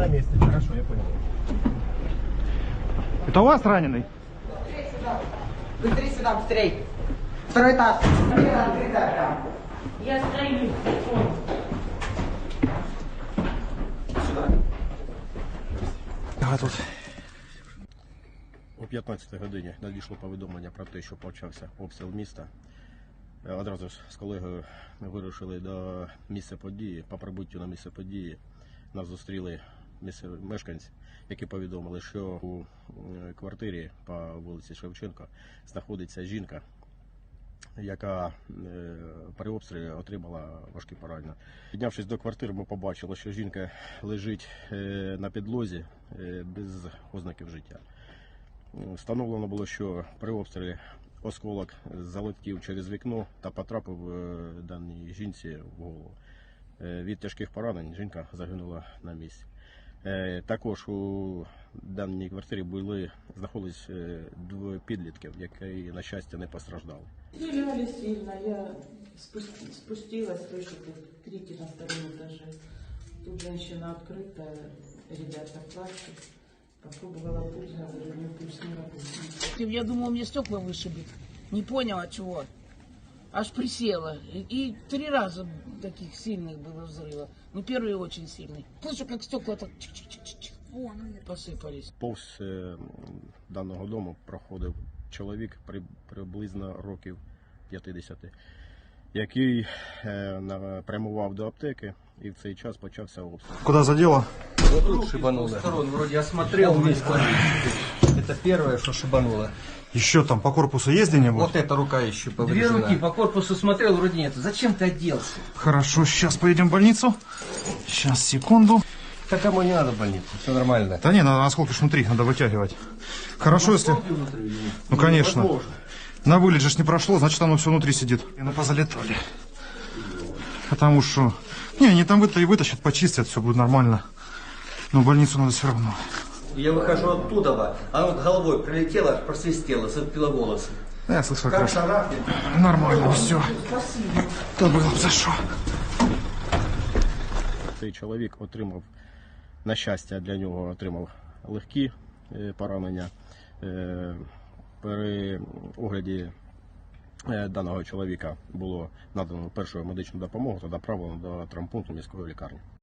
На месте. Хорошо, я понял. Это у вас раненый? Быстрее сюда, быстрей. Второй этаж. Открытая прям. Я стою, телефон. А тут. О 15 годині надійшло повідомлення про те, що почався обстріл міста. Е, Одразу ж з колегою ми вирушили до місця події. По прибуттю на місце події нас зустріли мешканці, які повідомили, що у е, квартирі по вулиці Шевченка знаходиться жінка, яка е, при обстрілі отримала важкі поранення. Піднявшись до квартири, ми побачили, що жінка лежить е, на підлозі без ознаків життя. Встановлено було, що при обстрілі осколок залетів через вікно та потрапив даній жінці в голову. Від тяжких поранень жінка загинула на місці. Е, Також у даній квартирі були знаходились е, двоє підлітків, які, на щастя, не постраждали. Стреляли сильно, я спусти- спустилась, слышу тут крики на втором этаже. Тут женщина открытая, ребята плачут. Попробовала пульс, говорю, ну пульс не работает. Я думала, мне стекла вышибет. Не поняла, чего. Аж присела. И, и три раза таких сильных было взрыва. Ну, первый очень сильный. Слышу, как стекла так чик-чик-чик-чик посыпались. Повз е, даного дому проходив чоловік при, приблизно років 50, який е, на- прямував до аптеки, і в цей час почався обстріл. Куда задело? Вот тут шибануло. Сторон вроде осмотрел весь квартал. Это первое, что шибануло. Еще там по корпусу есть где-нибудь? Вот эта рука еще Две повреждена. руки по корпусу смотрел, вроде нет. Зачем ты оделся? Хорошо, сейчас поедем в больницу. Сейчас, секунду. Так кому не надо в больницу, все нормально. Да не, надо осколки ж внутри, надо вытягивать. Хорошо, если... Ну, конечно. На вылет же ж не прошло, значит оно все внутри сидит. И ну позалетали. Потому что... Не, они там это и вытащат, почистят, все будет нормально. Но в больницу надо все равно. Я выхожу оттуда, оно вот головой прилетело, аж просвистело, зацепило волосы. Да, я слышал, Как как шарахнет. Нормально все. Да было бы за что. Цей чоловік отримав, на щастя, для нього отримав легкі е, поранення. Е, При огляді е, даного чоловіка було надано першу медичну допомогу та доправлено до травмпункту міської лікарні.